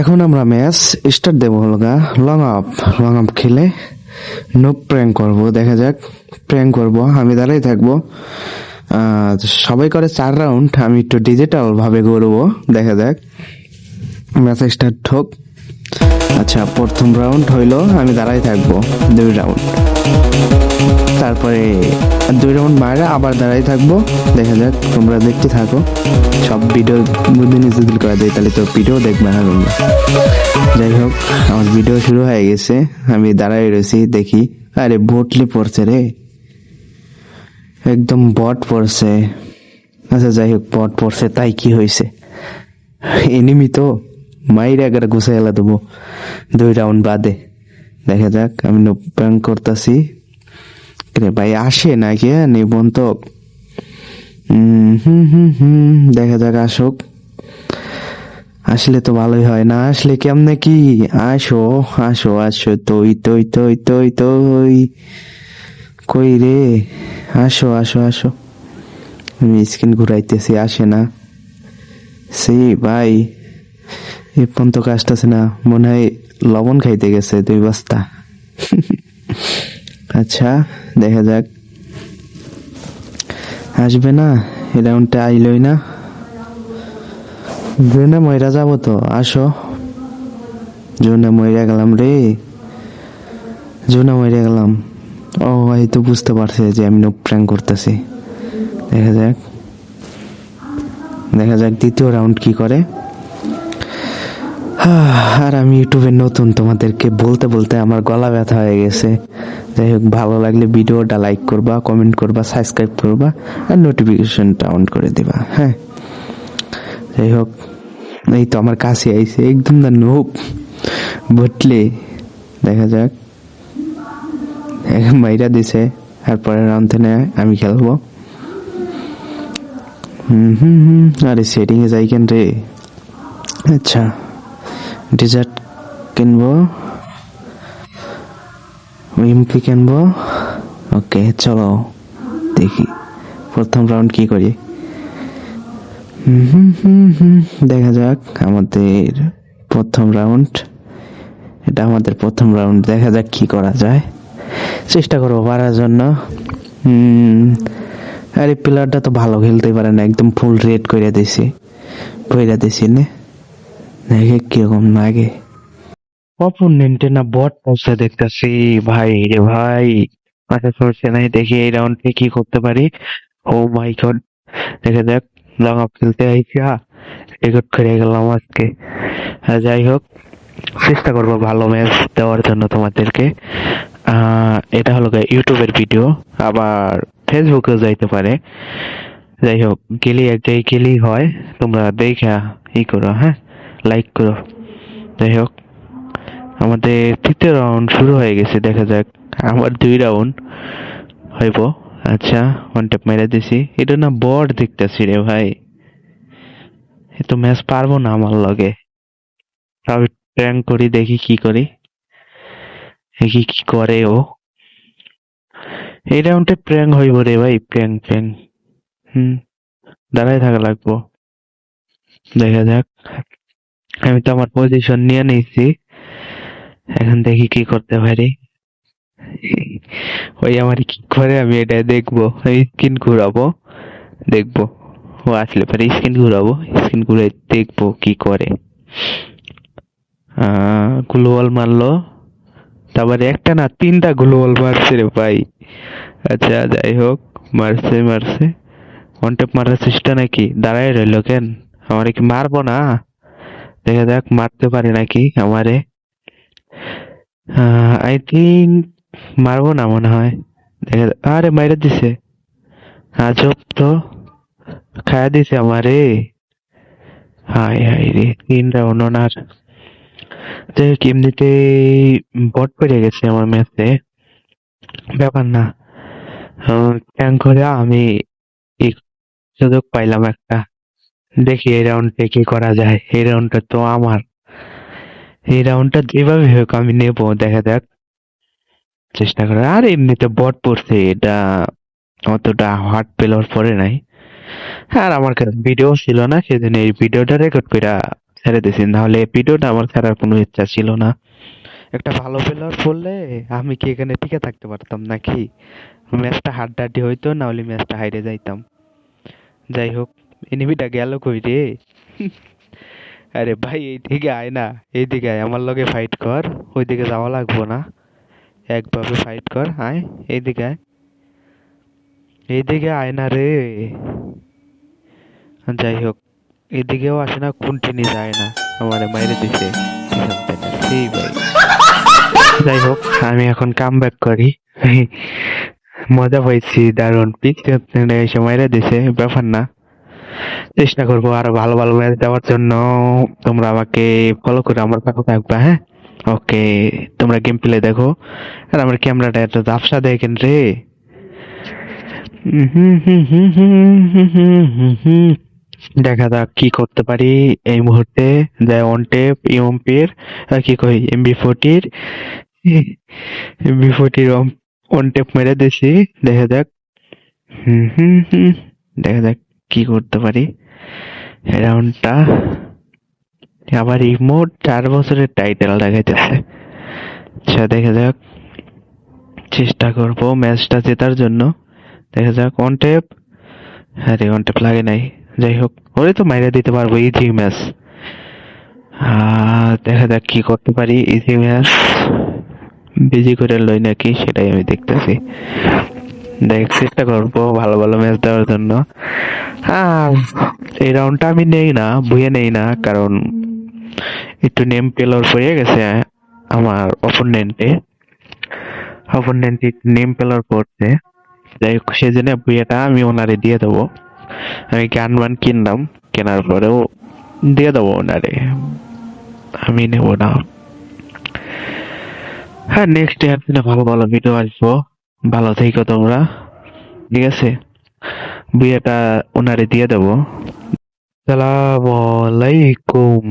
এখন আমরা match start দেবো হলগা লং আপ লং আপ খেলে। নো প্র্যাঙ্ক করব, দেখা যাক প্র্যাঙ্ক করব, আমি দাঁড়াই থাকব। সবাই করে চার রাউন্ড আমি একটু ডিজিটালভাবে করব দেখা যাক। ম্যাচ স্টার্ট হোক। আচ্ছা প্রথম রাউন্ড হইল, আমি দাঁড়াই থাকব, দুই রাউন্ড তারপরে দুই রাউন্ড বাইরে আবার দাঁড়াই থাকব, দেখা যাক, তোমরা দেখতে থাকো। সব ভিডিও বুদ্ধি নিজে দিল করে দেয়, তাহলে তো ভিডিও দেখবে না তোমরা। যাই হোক, আমার ভিডিও শুরু হয়ে গেছে, আমি দাঁড়াই রয়েছি, দেখি। আরে বটলি পড়ছে রে। একদম বট পড়ছে। আচ্ছা যাই হোক বট পড়ছে, তাই কি হয়েছে? এনিমি তো। মাইরে ঘুষে গেলা দেবো। দুই রাউন্ড বাদে। দেখা যাক আমি প্যাং করতেছি। ভাই আসে না কে নিবন্ধক উম, হুম হুম হুম দেখা যাক আসুক। আসলে তো ভালোই হয় না। আসলে কেমনে কি? আসো আসো আসো তই তই তই তই তই। কই রে? আসো আসো আসো। আমি স্ক্রিন ঘুরাইতেছি আসে না। সে ভাই। এ পর্যন্ত কাজটাছে না। মনে হয় লবণ খাইতে গেছে দুই বস্তা। আচ্ছা দেখা যাক। আসবে না এই রাউন্ডটা আইলই না। জুনে ময়রা যাব তো, আসো। জুনে ময়রা গেলাম রে। জুনে ময়রা গেলাম। ও, এই তো বুঝতে পারছে যে আমি প্র্যাঙ্ক করতেছি। দেখা যাক। দেখা যাক দ্বিতীয় রাউন্ড কি করে। আর আমি ইউটিউবে নতুন, তোমাদেরকে বলতে বলতে আমার গলা ব্যথা হয়ে গেছে। যাই হোক, ভালো লাগলে ভিডিওটা লাইক করবা কমেন্ট করবা সাবস্ক্রাইব করবা, আর নোটিফিকেশনটা অন করে দিবা হ্যাঁ। যাই হোক, এই তো আমার কাছে আইছে একদম না নোপ বটলে, দেখা যাক। মাইরা দিছে, আর পরের রাউন্ড আমি খেলব। হুম হুম হুম, আরে সেটিং এ যাই কেন রে? আচ্ছা। ডেজার্ট কিনবো। উইমপি কিনবো। ওকে, চলো দেখি। প্রথম রাউন্ড কি করি? দেখা যাক আমাদের প্রথম রাউন্ড এটা আমাদের প্রথম রাউন্ড দেখা যাক কি করা যায়। চেষ্টা করব পারার জন্য। আরে প্লেয়ারটা তো ভালো খেলতে পারে না, একদম ফুল রেড করে দিছি। কইরা দিছি, নে। দেখে কীরকম লাগে। অপোনেন্টে না বট পৌঁছে দেখতেছি। ভাই রে ভাই মাথা চলছে নাই, দেখি এই রাউন্ডে কি করতে পারি। ও মাই গড, দেখা যাক লং আপ খেলতে আইসা রেকর্ড করে গেলাম আজকে। যাই হোক, চেষ্টা করব ভালো ম্যাচ দেওয়ার জন্য তোমাদেরকে। এটা হলো ইউটিউবের ভিডিও আবার ফেসবুকেও যাইতে পারে। যাই হোক, গেলি এক জায়গায় গেলেই হয়, তোমরা দেখা ই করো হ্যাঁ। লাইক করো। যাই হোক, আমাদের তৃতীয় রাউন্ড শুরু হয়ে গেছে, দেখা যাক। আমার দুই রাউন্ড হইব। আচ্ছা ওয়ান টেপ মেরে দিছি। এটা না বড় দেখতেছি রে ভাই। এ তো ম্যাচ পারব না আমার লগে। আমি প্র্যাঙ্ক করি, দেখি কি করি। দেখি কি করে ও। এই রাউন্ডে প্র্যাঙ্ক হইব রে ভাই প্র্যাঙ্ক প্র্যাঙ্ক হুম দাঁড়াই থাকা লাগবো। দেখা যাক। আমি তো আমার পজিশন নিয়ে নিয়েছি। এখন দেখি কি করতে পারি। ওই আমার কি করে আমি এটা দেখব। স্ক্রিন ঘুরাবো। দেখব। ও আসলে পরে স্ক্রিন ঘুরাবো। স্ক্রিন ঘুরে দেখব কি করে। গ্লোবাল মারলো। তারপরে একটা না তিনটা গ্লোবাল মারছে রে ভাই। আচ্ছা যাই হোক। মারছে মারছে। টেপ মারার চেষ্টা নাকি? দাঁড়ায় রইল কেন? আমার কি মারবো না? দেখা যাক মারতে পারে নাকি আমারে? আই থিঙ্ক মারবো না মনে হয়। দেখা যাক- আরে মাইরে দিছে। আজব তো। খায়া দিছে আমারে। হাই হাই রে, তিন রাউন্ড ওনার। যাই হোক এমনিতে বট পড়ে গেছে আমার ম্যাচে ব্যাপার না। ট্যাঙ্ক করে আমি সুযোগ পাইলাম একটা। দেখি এই রাউন্ডে কি করা যায়। এই রাউন্ডটা তো আমার। এই রাউন্ডটা যেভাবে হোক আমি নেব, দেখা যাক। চেষ্টা করে আর এমনিতে বট পড়ছে, এটা অতটা হার্ট পেলার পরে নাই। আর আমার কাছে ভিডিও ছিল না সেদিন এই ভিডিওটা রেকর্ড করে ছেড়ে দিছি নাহলে এই ভিডিওটা আমার ছাড়ার কোনো ইচ্ছা ছিল না। একটা ভালো প্লেয়ার পড়লে আমি কি এখানে টিকে থাকতে পারতাম নাকি? ম্যাচটা হাড্ডাহাড্ডি হইতো না হলে ম্যাচটা হাইরে যাইতাম। যাই হোক। এনিমিটা গেল কই রে? আরে ভাই, এইদিকে আয় না, এইদিকে আয়। আমার লগে ফাইট কর, ওইদিকে যাওয়া লাগবো না। একভাবে ফাইট কর, আয়, এইদিকে আয়। এইদিকে আয় না রে। যাই হোক এদিকেও আসে না কন্টিনিউ যায় না। আমারে মাইরে দিছে। যাই হোক, আমি এখন কাম ব্যাক করি। মজা পাইছি, দারুণ। পিক এসে মাইরে দিছে, ব্যাপার না। চেষ্টা করব আরও ভালো ভালো ম্যাচ দেওয়ার জন্য। তোমরা আমাকে ফলো করে আমার পাশে থাকবা হ্যাঁ? ওকে তোমরা গেম প্লে দেখো। আর আমার ক্যামেরাটা এত ঝাপসা দেখেন রে। দেখা যাক কি করতে পারি এই মুহূর্তে। যায় অন টেপ ইউএমপির কি কই এমবি ফোরটির এমবি ফোরটির অন টেপ মেরে দিছি। দেখা যাক। হুম হুম হুম, দেখা যাক। কি করতে পারি? রাউন্ডটা আবার ইমোট চার বছরের টাইটেল দেখাইতেছে। আচ্ছা দেখা যাক। চেষ্টা করব ম্যাচটা জেতার জন্য। দেখা যাক অন টেপ আরে অন টেপ লাগে নাই। যাই হোক, ওরে তো মাইরে দিতে পারব ইজি ম্যাচ দেখা যাক কি করতে পারি ইজি ম্যাচ বিজি করে লই নাকি, সেটাই আমি দেখতেছি। দেখ, চেষ্টা করব ভালো ভালো ম্যাচ দেওয়ার জন্য। এই রাউন্ডটা আমি নেই না, বুয়ে নেই না, কারণ একটু নেম পেলর পড়ে গেছে আমার অপোনেন্টে অপোনেন্ট নেম পেলর পড়ছে যাই হোক সেজন্য বুয়েটা আমি ওনারে দিয়ে দেবো। আমি গান বান কিনলাম, কেনার পরেও দিয়ে দেবো ওনারে। আমি নেব না। হ্যাঁ নেক্সট ইয়ার দিনে ভালো ভালো ভিডিও আসব। ভালো থেকো তোমরা। ঠিক আছে? বিয়েটা ওনারে দিয়ে দেবো। সালাম আলাইকুম।